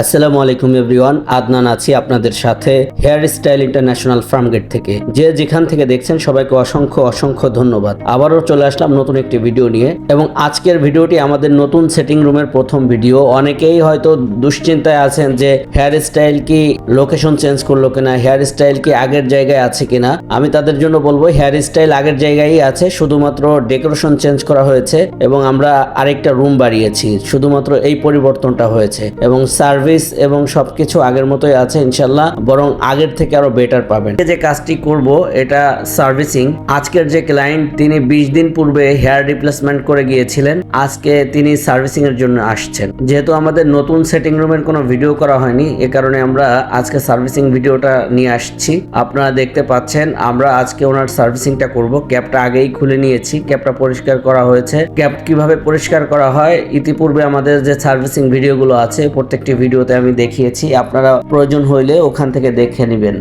আসসালামু আলাইকুম এভরিওয়ান, আদনান আছি আপনাদের সাথে হেয়ার স্টাইল ইন্টারন্যাশনাল ফার্মগেট থেকে। যে যেখান থেকে দেখছেন সবাইকে অসংখ্য অসংখ্য ধন্যবাদ। আবারও চলে আসলাম নতুন একটি ভিডিও নিয়ে এবং আজকের ভিডিওটি আমাদের নতুন সেটিং রুমের প্রথম ভিডিও। অনেকেই হয়তো দুশ্চিন্তায় আছেন যে হেয়ার স্টাইল কি লোকেশন চেঞ্জ করল কিনা হেয়ার স্টাইল কি আগের জায়গায় আছে কিনা। আমি তাদের জন্য বলব হেয়ার স্টাইল আগের জায়গায় আছে, শুধুমাত্র ডেকোরেশন চেঞ্জ করা হয়েছে এবং আমরা আরেকটা রুম বাড়িয়েছি, শুধুমাত্র এই পরিবর্তনটা হয়েছে। এবং সার্ভিস এবং সবকিছু আগের মতোই আছে, ইনশাল্লাহ। বরং আগের থেকে আরও বেটার পাবেন। যে কাজটি করব, এটা সার্ভিসিং আজকের যে ক্লায়েন্ট তিনি বিশ দিন পূর্বে হেয়ার রিপ্লেসমেন্ট করে গিয়েছিলেন। আজকে তিনি সার্ভিসিং এর জন্য আসছেন। যেহেতু আমাদের নতুন সেটিং রুমের কোনো ভিডিও করা হয়নি, এ কারণে আমরা আজকে সার্ভিসিং ভিডিওটা নিয়ে আসছি। আপনারা দেখতে পাচ্ছেন, আমরা আজকে ওনার সার্ভিসিংটা করব। ক্যাপটা আগেই খুলে নিয়েছি, ক্যাপটা পরিষ্কার করা হয়েছে। ক্যাপ কীভাবে পরিষ্কার করা হয়, ইতিপূর্বে আমাদের যে সার্ভিসিং ভিডিওগুলো আছে, প্রত্যেকটি ভিডিওতে আমি দেখিয়েছি, আপনারা প্রয়োজন হইলে ওখান থেকে দেখে নেবেন।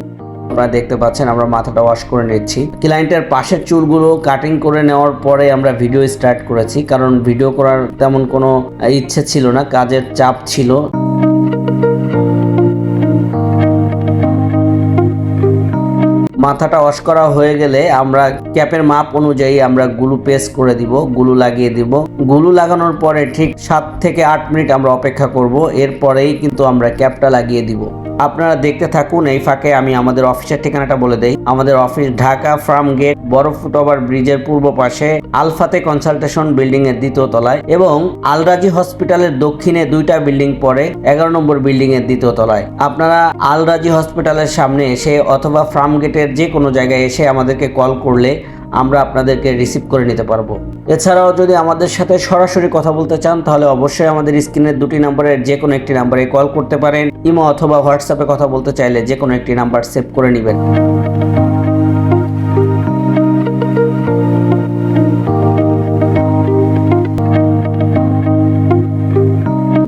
আপনারা দেখতে পাচ্ছেন, আমরা মাথাটা ওয়াশ করে নিচ্ছি। ক্লায়েন্টের পাশের চুলগুলো কাটিং করে নেওয়ার পরে আমরা ভিডিও স্টার্ট করেছি, কারণ ভিডিও করার তেমন কোনো ইচ্ছে ছিল না, কাজের চাপ ছিল। মাথাটা ওয়াশ করা হয়ে গেলে আমরা ক্যাপের মাপ অনুযায়ী আমরা গুলু পেস্ট করে দিব, গুলু লাগিয়ে দিব। গুলু লাগানোর পরে ঠিক সাত থেকে আট মিনিট আমরা অপেক্ষা করব, এরপরেই কিন্তু আমরা ক্যাপটা লাগিয়ে দিব। আপনারা দেখতে থাকুন, এই ফাঁকে আমি আমাদের অফিসের ঠিকানাটা বলে দেই। আমাদের অফিস ঢাকা ফার্ম গেট বড় ফুটওভার ব্রিজের পূর্ব পাশে, আলফাতে কনসালটেশন বিল্ডিং এর দ্বিতীয় তলায় এবং আলরাজি হসপিটালের দক্ষিণে দুইটা বিল্ডিং পরে এগারো নম্বর বিল্ডিং এর দ্বিতীয় তলায়। আপনারা আলরাজি হসপিটালের সামনে এসে অথবা ফার্ম গেটের যে কোনো জায়গায় এসে আমাদেরকে কল করলে আমরা আপনাদেরকে রিসিভ করে নিতে পারব। এছাড়াও যদি আমাদের সাথে সরাসরি কথা বলতে চান, তাহলে অবশ্যই আমাদের স্ক্রিনের দুটি নাম্বারের যে কোনো একটি নাম্বারে কল করতে পারেন। ইমো অথবা হোয়াটসঅ্যাপে কথা বলতে চাইলে যে কোনো একটি নাম্বার সেভ করে নেবেন।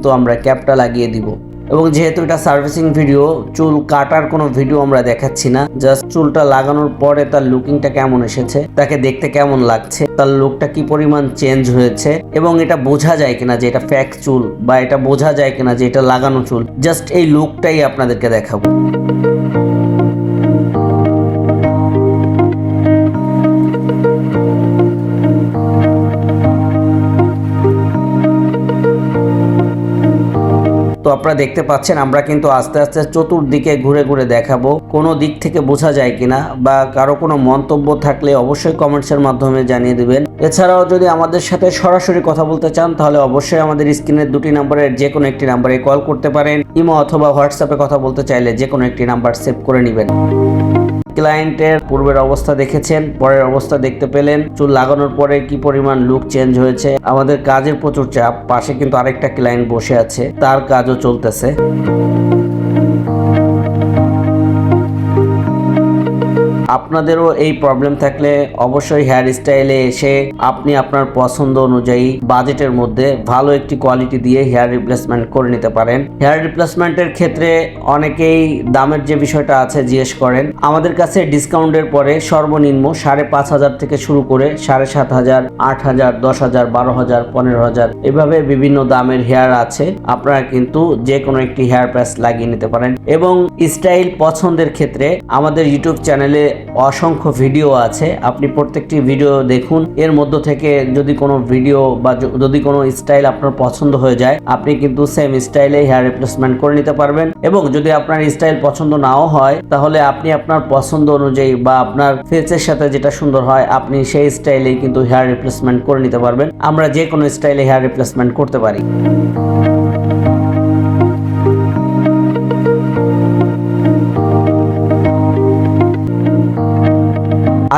তো আমরা ক্যাপটা লাগিয়ে দিব। এবং যেহেতু এটা সার্ভিসিং ভিডিও, চুল কাটার কোনো ভিডিও আমরা দেখাচ্ছি না। জাস্ট চুলটা লাগানোর পরে তার লুকিংটা কেমন এসেছে, তাকে দেখতে কেমন লাগছে, তার লুকটা কি পরিমাণ চেঞ্জ হয়েছে, এবং এটা বোঝা যায় কিনা যে এটা ফ্যাক চুল বা এটা বোঝা যায় কিনা যে এটা লাগানো চুল। জাস্ট এই লুকটাই আপনাদেরকে দেখাবো। আপনারা দেখতে পাচ্ছেন, আমরা কিন্তু আস্তে আস্তে চতুর্দিকে ঘুরে ঘুরে দেখাবো। কোনো দিক থেকে বোঝা যায় কিনা বা কারও কোনো মন্তব্য থাকলে অবশ্যই কমেন্টসের মাধ্যমে জানিয়ে দিবেন। এছাড়াও যদি আমাদের সাথে সরাসরি কথা বলতে চান, তাহলে অবশ্যই আমাদের স্ক্রিনের দুটি নাম্বারের যে কোনো একটি নাম্বারে কল করতে পারেন। ইমো অথবা হোয়াটসঅ্যাপে কথা বলতে চাইলে যে কোনো একটি নাম্বার সেভ করে নেবেন। ক্লায়েন্টের পূর্বের অবস্থা দেখেছেন, পরের অবস্থা দেখতে পেলেন। চুল লাগানোর পরে কি পরিমাণ লুক চেঞ্জ হয়েছে? আমাদের কাজের প্রচুর চাপ, পাশে কিন্তু আরেকটা ক্লায়েন্ট বসে আছে, তার কাজও চলতেছে। আপনাদেরও এই প্রবলেম থাকলে অবশ্যই হেয়ার স্টাইলে এসে আপনি আপনার পছন্দ অনুযায়ী বাজেটের মধ্যে ভালো একটি কোয়ালিটি দিয়ে হেয়ার রিপ্লেসমেন্ট করে নিতে পারেন। হেয়ার রিপ্লেসমেন্টের ক্ষেত্রে অনেকেই দামের যে বিষয়টা আছে জিজ্ঞেস করেন। আমাদের কাছে ডিসকাউন্টের পরে সর্বনিম্ন সাড়ে পাঁচ হাজার থেকে শুরু করে সাড়ে সাত হাজার, আট হাজার, দশ হাজার, বারো হাজার, পনেরো হাজার এভাবে বিভিন্ন দামের হেয়ার আছে। আপনারা কিন্তু যে কোনো একটি হেয়ার প্যাচ লাগিয়ে নিতে পারেন। এবং স্টাইল পছন্দের ক্ষেত্রে আমাদের ইউটিউব চ্যানেলে অসংখ্য ভিডিও আছে। আপনি প্রত্যেকটি ভিডিও দেখুন। এর মধ্য থেকে যদি কোনো ভিডিও বা যদি কোনো স্টাইল আপনার পছন্দ হয়ে যায়, আপনি কিন্তু সেম স্টাইলে হেয়ার রিপ্লেসমেন্ট করে নিতে পারবেন। এবং যদি আপনার স্টাইল পছন্দ নাও হয়, তাহলে আপনি আপনার পছন্দ অনুযায়ী বা আপনার ফেসের সাথে যেটা সুন্দর হয়, আপনি সেই স্টাইলেই কিন্তু হেয়ার রিপ্লেসমেন্ট করে নিতে পারবেন। আমরা যে কোনো স্টাইলে হেয়ার রিপ্লেসমেন্ট করতে পারি।